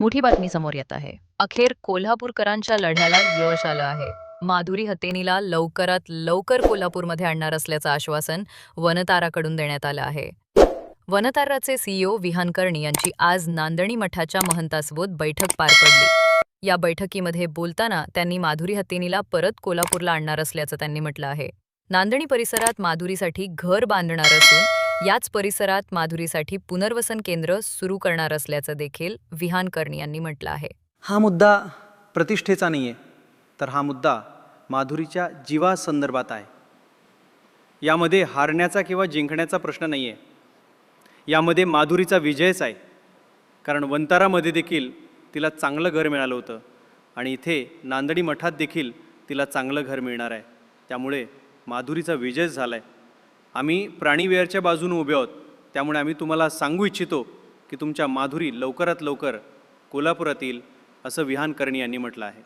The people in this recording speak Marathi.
मोठी बातमी समोर येत आहे. अखेर कोल्हापूरकरांच्या लढ्याला यश आलं आहे. माधुरी हतेनीला लवकरात लवकर कोल्हापूरमध्ये आणणार असल्याचं आश्वासन वनताराकडून देण्यात आलं आहे. वनताराचे सीईओ विहान कर्णी यांची आज नांदणी मठाच्या महंतासोबत बैठक पार पडली. या बैठकीमध्ये बोलताना त्यांनी माधुरी हतेनीला परत कोल्हापूरला आणणार असल्याचं त्यांनी म्हटलं आहे. नांदणी परिसरात माधुरीसाठी घर बांधणार असून याच परिसरात माधुरीसाठी पुनर्वसन केंद्र सुरू करणार असल्याचं देखील विहान कर्णी यांनी म्हटलं आहे. हा मुद्दा प्रतिष्ठेचा नाही आहे तर हा मुद्दा माधुरीच्या जीवासंदर्भात आहे. यामध्ये हारण्याचा किंवा जिंकण्याचा प्रश्न नाही आहे यामध्ये माधुरीचा विजयच आहे कारण वंतारामध्ये देखील तिला चांगलं घर मिळालं होतं आणि इथे नांदणी मठात देखील तिला चांगलं घर मिळणार आहे. त्यामुळे माधुरीचा विजयच झाला आहे आम्ही प्राणीवेअरच्या बाजूने उभे आहोत. त्यामुळे आम्ही तुम्हाला सांगू इच्छितो की तुमच्या माधुरी लवकरात लवकर कोल्हापुरात येईल असं विहान करणी यांनी म्हटलं आहे.